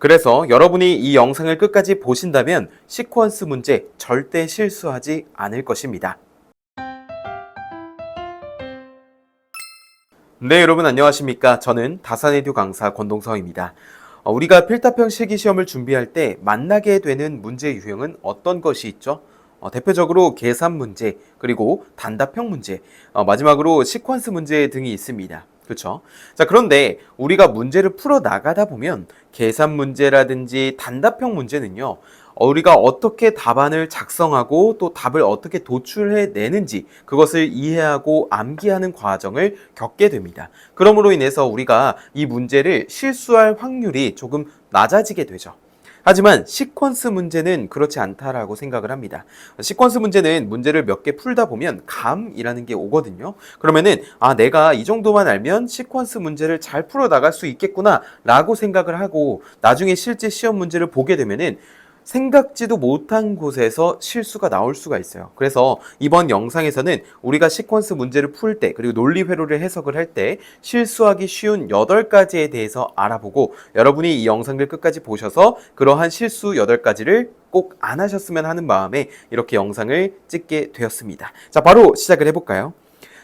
그래서 여러분이 이 영상을 끝까지 보신다면 시퀀스 문제 절대 실수하지 않을 것입니다. 네, 여러분 안녕하십니까? 저는 다산에듀 강사 권동성입니다. 어, 우리가 필답형 실기시험을 준비할 때 만나게 되는 문제 유형은 어떤 것이 있죠? 어, 대표적으로 계산 문제, 그리고 단답형 문제, 어, 마지막으로 시퀀스 문제 등이 있습니다. 그렇죠? 자, 그런데 우리가 문제를 풀어 나가다 보면 계산 문제라든지 단답형 문제는요. 어, 우리가 어떻게 답안을 작성하고 또 답을 어떻게 도출해 내는지 그것을 이해하고 암기하는 과정을 겪게 됩니다. 그러므로 인해서 우리가 이 문제를 실수할 확률이 조금 낮아지게 되죠. 하지만 시퀀스 문제는 그렇지 않다라고 생각을 합니다. 시퀀스 문제는 문제를 몇 개 풀다 보면 감이라는 게 오거든요. 그러면은 아 내가 이 정도만 알면 시퀀스 문제를 잘 풀어 나갈 수 있겠구나라고 생각을 하고 나중에 실제 시험 문제를 보게 되면은 생각지도 못한 곳에서 실수가 나올 수가 있어요. 그래서 이번 영상에서는 우리가 시퀀스 문제를 풀 때, 그리고 논리 회로를 해석을 할 때 실수하기 쉬운 8가지에 대해서 알아보고 여러분이 이 영상을 끝까지 보셔서 그러한 실수 8가지를 꼭 안 하셨으면 하는 마음에 이렇게 영상을 찍게 되었습니다. 자, 바로 시작을 해볼까요?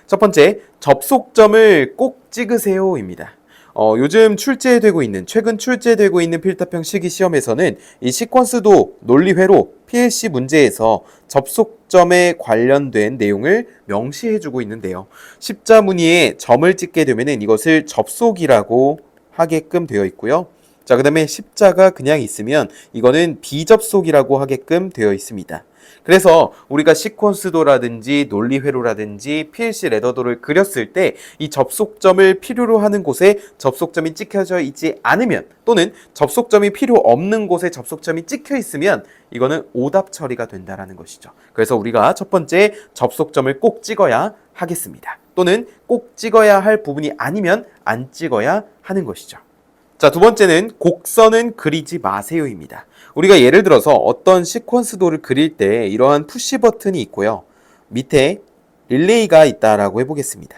첫 번째, 접속점을 꼭 찍으세요입니다. 어, 요즘 출제되고 있는 최근 출제되고 있는 필답형 실기 시험에서는 이 시퀀스도 논리회로 PLC 문제에서 접속점에 관련된 내용을 명시해주고 있는데요. 십자무늬에 점을 찍게 되면은 이것을 접속이라고 하게끔 되어 있고요. 자, 그 다음에 십자가 그냥 있으면 이거는 비접속이라고 하게끔 되어 있습니다. 그래서 우리가 시퀀스도라든지 논리회로라든지 PLC 레더도를 그렸을 때 이 접속점을 필요로 하는 곳에 접속점이 찍혀져 있지 않으면 또는 접속점이 필요 없는 곳에 접속점이 찍혀 있으면 이거는 오답 처리가 된다라는 것이죠. 그래서 우리가 첫 번째 접속점을 꼭 찍어야 하겠습니다. 또는 꼭 찍어야 할 부분이 아니면 안 찍어야 하는 것이죠. 자, 두 번째는 곡선은 그리지 마세요입니다. 우리가 예를 들어서 어떤 시퀀스 도를 그릴 때 이러한 푸시 버튼이 있고요. 밑에 릴레이가 있다라고 해보겠습니다.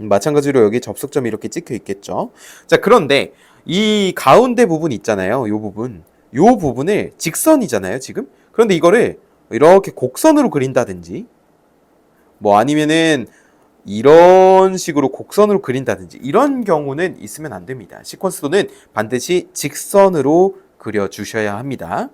음, 마찬가지로 여기 접속점이 이렇게 찍혀 있겠죠. 자, 그런데 이 가운데 부분 있잖아요. 이 부분. 이 부분을 직선이잖아요, 지금. 그런데 이거를 이렇게 곡선으로 그린다든지 뭐 아니면은 이런 식으로 곡선으로 그린다든지 이런 경우는 있으면 안 됩니다. 시퀀스도는 반드시 직선으로 그려주셔야 합니다.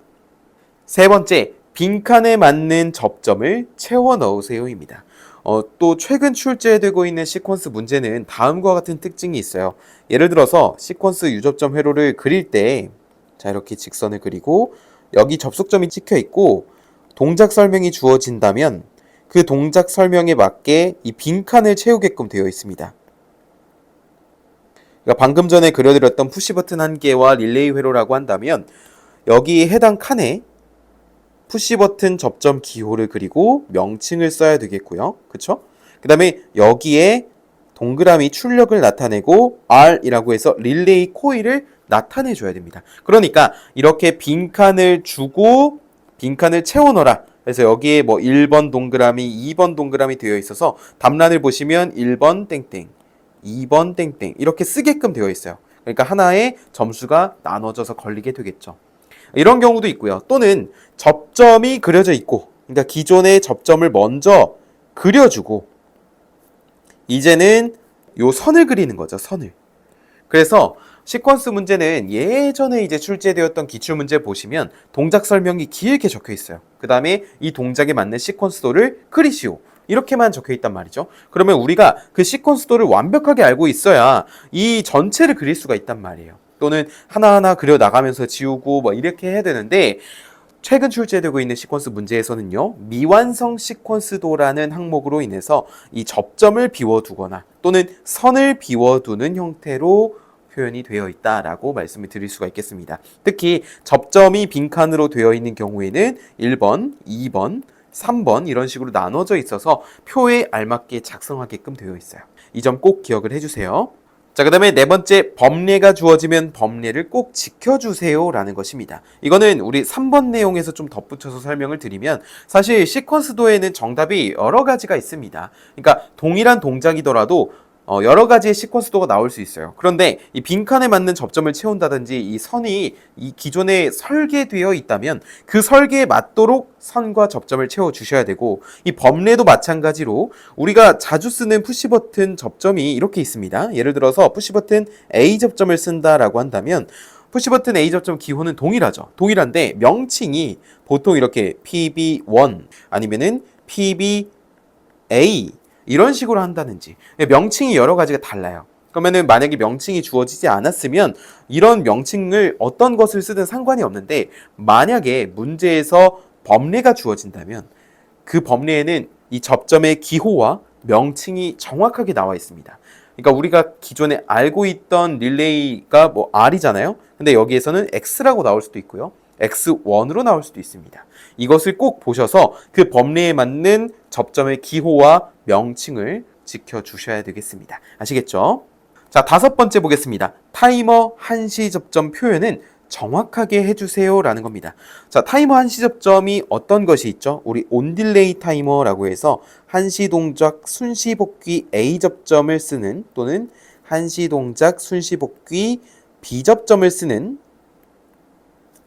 세 번째, 빈칸에 맞는 접점을 채워 넣으세요입니다. 어, 또 최근 출제되고 있는 시퀀스 문제는 다음과 같은 특징이 있어요. 예를 들어서 시퀀스 유접점 회로를 그릴 때, 자, 이렇게 직선을 그리고 여기 접속점이 찍혀 있고 동작 설명이 주어진다면 그 동작 설명에 맞게 이 빈칸을 채우게끔 되어 있습니다. 그러니까 방금 전에 그려드렸던 푸시 버튼 한 개와 릴레이 회로라고 한다면 여기 해당 칸에 푸시 버튼 접점 기호를 그리고 명칭을 써야 되겠고요. 그쵸? 그 다음에 여기에 동그라미 출력을 나타내고 R이라고 해서 릴레이 코일을 나타내 줘야 됩니다. 그러니까 이렇게 빈칸을 주고 빈칸을 채워 넣어라. 그래서 여기에 뭐 1번 동그라미, 2번 동그라미 되어 있어서 답란을 보시면 1번 땡땡, 2번 땡땡 이렇게 쓰게끔 되어 있어요. 그러니까 하나의 점수가 나눠져서 걸리게 되겠죠. 이런 경우도 있고요. 또는 접점이 그려져 있고, 그러니까 기존의 접점을 먼저 그려주고, 이제는 요 선을 그리는 거죠, 선을. 그래서 시퀀스 문제는 예전에 이제 출제되었던 기출 문제 보시면 동작 설명이 길게 적혀 있어요. 그 다음에 이 동작에 맞는 시퀀스도를 그리시오. 이렇게만 적혀 있단 말이죠. 그러면 우리가 그 시퀀스도를 완벽하게 알고 있어야 이 전체를 그릴 수가 있단 말이에요. 또는 하나하나 그려 나가면서 지우고 뭐 이렇게 해야 되는데 최근 출제되고 있는 시퀀스 문제에서는요, 미완성 시퀀스도라는 항목으로 인해서 이 접점을 비워두거나 또는 선을 비워두는 형태로 표현이 되어 있다라고 말씀을 드릴 수가 있겠습니다. 특히 접점이 빈칸으로 되어 있는 경우에는 1번, 2번, 3번 이런 식으로 나눠져 있어서 표에 알맞게 작성하게끔 되어 있어요. 이 점 꼭 기억을 해주세요. 자, 그 다음에 네 번째, 법례가 주어지면 법례를 꼭 지켜주세요. 라는 것입니다. 이거는 우리 3번 내용에서 좀 덧붙여서 설명을 드리면, 사실 시퀀스 도에는 정답이 여러 가지가 있습니다. 그러니까 동일한 동작이더라도, 어, 여러 가지의 시퀀스도가 나올 수 있어요. 그런데 이 빈칸에 맞는 접점을 채운다든지 이 선이 이 기존에 설계되어 있다면 그 설계에 맞도록 선과 접점을 채워 주셔야 되고 이 범례도 마찬가지로 우리가 자주 쓰는 푸시 버튼 접점이 이렇게 있습니다. 예를 들어서 푸시 버튼 A 접점을 쓴다라고 한다면 푸시 버튼 A 접점 기호는 동일하죠. 동일한데 명칭이 보통 이렇게 PB1 아니면은 PBA 이런 식으로 한다는지 명칭이 여러 가지가 달라요. 그러면은 만약에 명칭이 주어지지 않았으면 이런 명칭을 어떤 것을 쓰든 상관이 없는데 만약에 문제에서 범례가 주어진다면 그 범례에는 이 접점의 기호와 명칭이 정확하게 나와 있습니다. 그러니까 우리가 기존에 알고 있던 릴레이가 뭐 R이잖아요. 근데 여기에서는 X라고 나올 수도 있고요. X1으로 나올 수도 있습니다. 이것을 꼭 보셔서 그 범례에 맞는 접점의 기호와 명칭을 지켜주셔야 되겠습니다. 아시겠죠? 자, 다섯 번째 보겠습니다. 타이머 한시 접점 표현은 정확하게 해주세요 라는 겁니다. 자, 타이머 한시 접점이 어떤 것이 있죠? 우리 온딜레이 타이머라고 해서 한시 동작 순시 복귀 A 접점을 쓰는 또는 한시 동작 순시 복귀 B 접점을 쓰는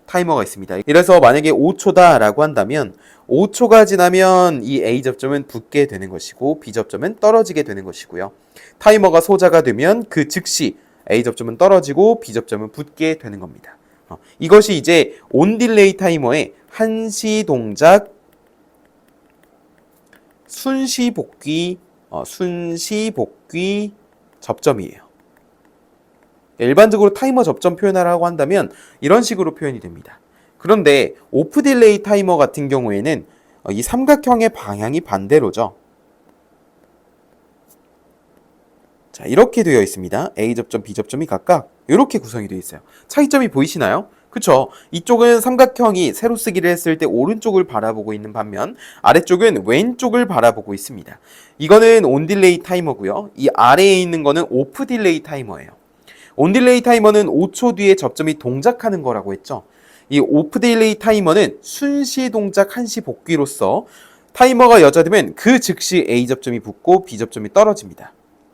타이머가 있습니다. 이래서 만약에 5초다라고 한다면 5초가 지나면 이 A 접점은 붙게 되는 것이고 B 접점은 떨어지게 되는 것이고요. 타이머가 소자가 되면 그 즉시 A 접점은 떨어지고 B 접점은 붙게 되는 겁니다. 어, 이것이 이제 온 딜레이 타이머의 한시 동작 순시 복귀 어, 순시 복귀 접점이에요. 일반적으로 타이머 접점 표현하라고 한다면 이런 식으로 표현이 됩니다. 그런데 오프 딜레이 타이머 같은 경우에는 어, 이 삼각형의 방향이 반대로죠. 자, 이렇게 되어 있습니다. A 접점, B 접점이 각각 이렇게 구성이 되어 있어요. 차이점이 보이시나요? 그쵸? 이쪽은 삼각형이 세로 쓰기를 했을 때 오른쪽을 바라보고 있는 반면 아래쪽은 왼쪽을 바라보고 있습니다. 이거는 온 딜레이 타이머고요. 이 아래에 있는 거는 오프 딜레이 타이머예요. 온 딜레이 타이머는 5초 뒤에 접점이 동작하는 거라고 했죠. 이 오프 딜레이 타이머는 순시 동작 한시 복귀로서 타이머가 여자되면 그 즉시 A 접점이 붙고 B 접점이 떨어집니다.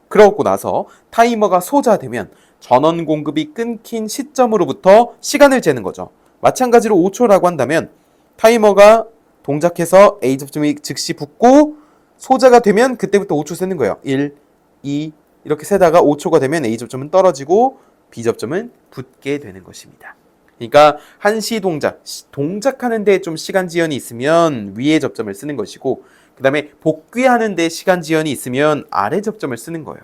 그러고 나서 타이머가 소자되면 전원 공급이 끊긴 시점으로부터 시간을 재는 거죠. 마찬가지로 5초라고 한다면 타이머가 동작해서 A 접점이 즉시 붙고 소자가 되면 그때부터 5초 세는 거예요. 1, 2 이렇게 세다가 5초가 되면 A 접점은 떨어지고 B 접점은 붙게 되는 것입니다. 그러니까 한시 동작, 동작하는 데 좀 시간 지연이 있으면 위에 접점을 쓰는 것이고 그 다음에 복귀하는 데 시간 지연이 있으면 아래 접점을 쓰는 거예요.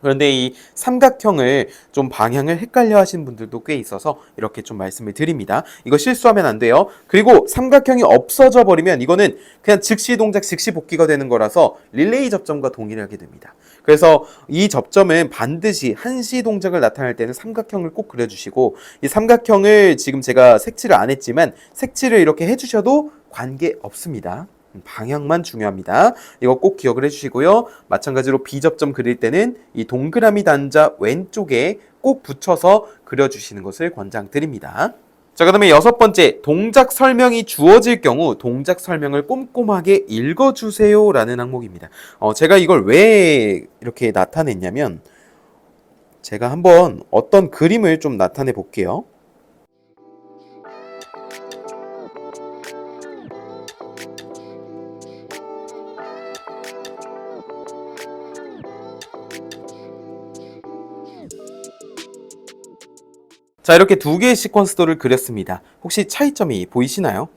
그런데 이 삼각형을 좀 방향을 헷갈려 하시는 분들도 꽤 있어서 이렇게 좀 말씀을 드립니다. 이거 실수하면 안 돼요. 그리고 삼각형이 없어져 버리면 이거는 그냥 즉시 동작, 즉시 복귀가 되는 거라서 릴레이 접점과 동일하게 됩니다. 그래서 이 접점은 반드시 한시 동작을 나타낼 때는 삼각형을 꼭 그려주시고 이 삼각형을 지금 제가 색칠을 안 했지만 색칠을 이렇게 해주셔도 관계 없습니다. 방향만 중요합니다. 이거 꼭 기억을 해주시고요. 마찬가지로 B접점 그릴 때는 이 동그라미 단자 왼쪽에 꼭 붙여서 그려주시는 것을 권장드립니다. 자, 그 다음에 여섯 번째, 동작 설명이 주어질 경우 동작 설명을 꼼꼼하게 읽어주세요 라는 항목입니다. 어, 제가 이걸 왜 이렇게 나타냈냐면, 제가 한번 어떤 그림을 좀 나타내 볼게요. 자, 이렇게 두 개의 시퀀스도를 그렸습니다. 혹시 차이점이 보이시나요?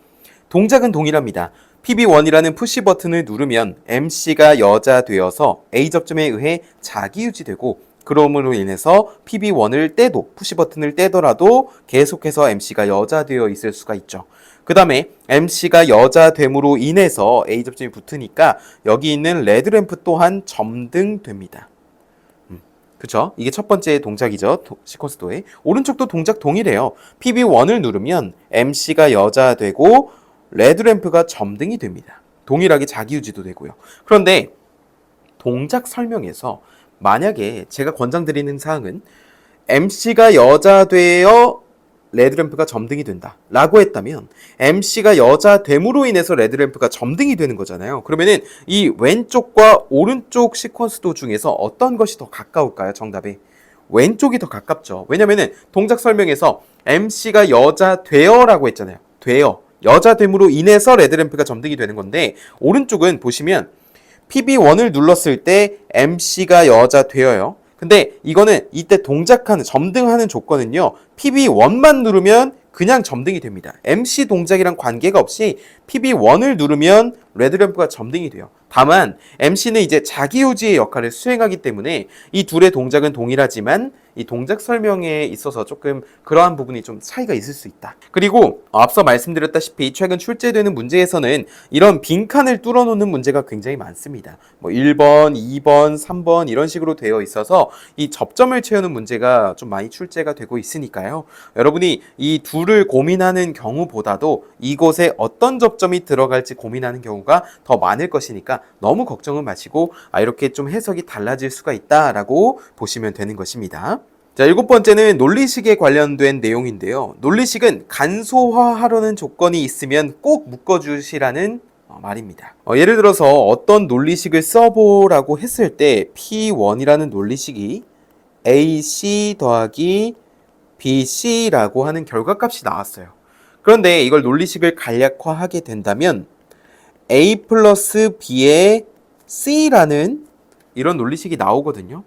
동작은 동일합니다. PB1이라는 푸시 버튼을 누르면 MC가 여자 되어서 A 접점에 의해 자기 유지되고 그럼으로 인해서 PB1을 떼도 푸시 버튼을 떼더라도 계속해서 MC가 여자 되어 있을 수가 있죠. 그 다음에 MC가 여자 됨으로 인해서 A 접점이 붙으니까 여기 있는 레드 램프 또한 점등됩니다. 그쵸? 이게 첫 번째 동작이죠. 시퀀스도에. 오른쪽도 동작 동일해요. PB1을 누르면 MC가 여자 되고 레드램프가 점등이 됩니다. 동일하게 자기 유지도 되고요. 그런데 동작 설명에서 만약에 제가 권장드리는 사항은 MC가 여자 되어 레드램프가 점등이 된다. 라고 했다면 MC가 여자 됨으로 인해서 레드램프가 점등이 되는 거잖아요. 그러면은 이 왼쪽과 오른쪽 시퀀스 도 중에서 어떤 것이 더 가까울까요? 정답이. 왼쪽이 더 가깝죠. 왜냐면은 동작 설명에서 MC가 여자 되어라고 했잖아요. 되어. 여자 됨으로 인해서 레드램프가 점등이 되는 건데 오른쪽은 보시면 PB1을 눌렀을 때 MC가 여자 되어요. 근데 이거는 이때 동작하는 점등하는 조건은요. PB1만 누르면 그냥 점등이 됩니다. MC 동작이랑 관계가 없이 PB1을 누르면 레드램프가 점등이 돼요. 다만 MC는 이제 자기 유지의 역할을 수행하기 때문에 이 둘의 동작은 동일하지만 이 동작 설명에 있어서 조금 그러한 부분이 좀 차이가 있을 수 있다. 그리고 앞서 말씀드렸다시피 최근 출제되는 문제에서는 이런 빈칸을 뚫어놓는 문제가 굉장히 많습니다. 뭐 1번, 2번, 3번 이런 식으로 되어 있어서 이 접점을 채우는 문제가 좀 많이 출제가 되고 있으니까요. 여러분이 이 둘을 고민하는 경우보다도 이곳에 어떤 접점이 들어갈지 고민하는 경우 가 더 많을 것이니까 너무 걱정은 마시고 아 이렇게 좀 해석이 달라질 수가 있다라고 보시면 되는 것입니다. 자, 일곱 번째는 논리식에 관련된 내용인데요. 논리식은 간소화하려는 조건이 있으면 꼭 묶어주시라는 어, 말입니다. 어, 예를 들어서 어떤 논리식을 써보라고 했을 때 P1이라는 논리식이 AC 더하기 BC라고 하는 결과값이 나왔어요. 그런데 이걸 논리식을 간략화하게 된다면 A 플러스 B의 C라는 이런 논리식이 나오거든요.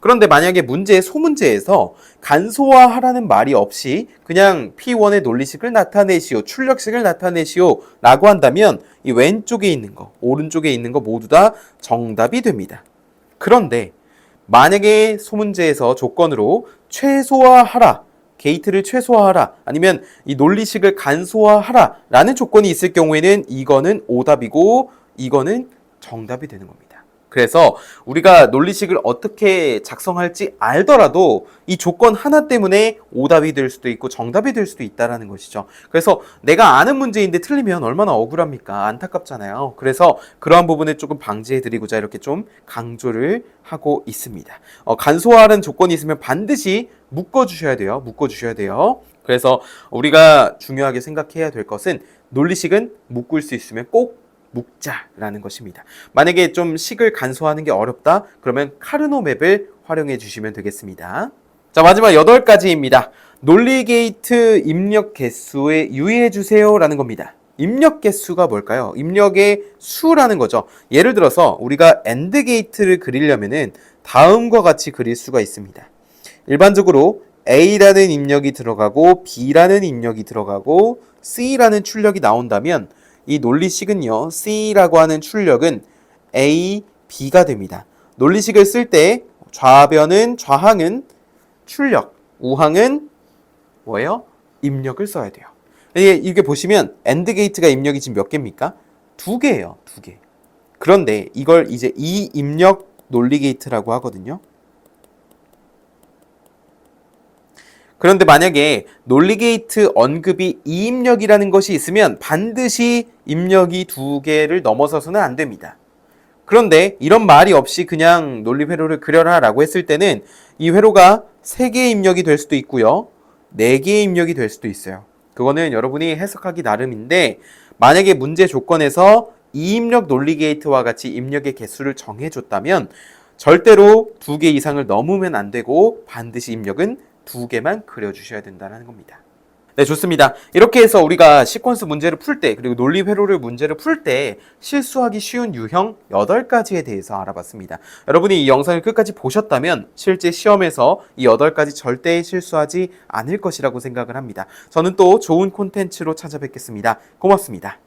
그런데 만약에 문제 소문제에서 간소화하라는 말이 없이 그냥 P1의 논리식을 나타내시오, 출력식을 나타내시오 라고 한다면 이 왼쪽에 있는 거, 오른쪽에 있는 거 모두 다 정답이 됩니다. 그런데 만약에 소문제에서 조건으로 최소화하라, 게이트를 최소화하라, 아니면 이 논리식을 간소화하라 라는 조건이 있을 경우에는 이거는 오답이고 이거는 정답이 되는 겁니다. 그래서 우리가 논리식을 어떻게 작성할지 알더라도 이 조건 하나 때문에 오답이 될 수도 있고 정답이 될 수도 있다라는 것이죠. 그래서 내가 아는 문제인데 틀리면 얼마나 억울합니까? 안타깝잖아요. 그래서 그러한 부분을 조금 방지해 드리고자 이렇게 좀 강조를 하고 있습니다. 어, 간소화하는 조건이 있으면 반드시 묶어 주셔야 돼요. 묶어 주셔야 돼요. 그래서 우리가 중요하게 생각해야 될 것은 논리식은 묶을 수 있으면 꼭 묵자라는 것입니다. 만약에 좀 식을 간소화하는 게 어렵다? 그러면 카르노 맵을 활용해 주시면 되겠습니다. 자, 마지막 여덟 가지입니다. 논리 게이트 입력 개수에 유의해 주세요라는 겁니다. 입력 개수가 뭘까요? 입력의 수라는 거죠. 예를 들어서 우리가 엔드 게이트를 그리려면은 다음과 같이 그릴 수가 있습니다. 일반적으로 A라는 입력이 들어가고 B라는 입력이 들어가고 C라는 출력이 나온다면 이 논리식은요, C라고 하는 출력은 A, B가 됩니다. 논리식을 쓸 때 좌변은 좌항은 출력, 우항은 뭐예요? 입력을 써야 돼요. 이게, 이게 보시면 엔드 게이트가 입력이 지금 몇 개입니까? 두 개예요, 두 개. 그런데 이걸 이제 이 입력 논리 게이트라고 하거든요. 그런데 만약에 논리 게이트 언급이 이 입력이라는 것이 있으면 반드시 입력이 두 개를 넘어서서는 안 됩니다. 그런데 이런 말이 없이 그냥 논리 회로를 그려라 라고 했을 때는 이 회로가 세 개의 입력이 될 수도 있고요. 네 개의 입력이 될 수도 있어요. 그거는 여러분이 해석하기 나름인데 만약에 문제 조건에서 이 입력 논리 게이트와 같이 입력의 개수를 정해 줬다면 절대로 두 개 이상을 넘으면 안 되고 반드시 입력은 두 개만 그려주셔야 된다는 겁니다. 네, 좋습니다. 이렇게 해서 우리가 시퀀스 문제를 풀 때, 그리고 논리 회로를 문제를 풀 때 실수하기 쉬운 유형 8가지에 대해서 알아봤습니다. 여러분이 이 영상을 끝까지 보셨다면 실제 시험에서 이 8가지 절대 실수하지 않을 것이라고 생각을 합니다. 저는 또 좋은 콘텐츠로 찾아뵙겠습니다. 고맙습니다.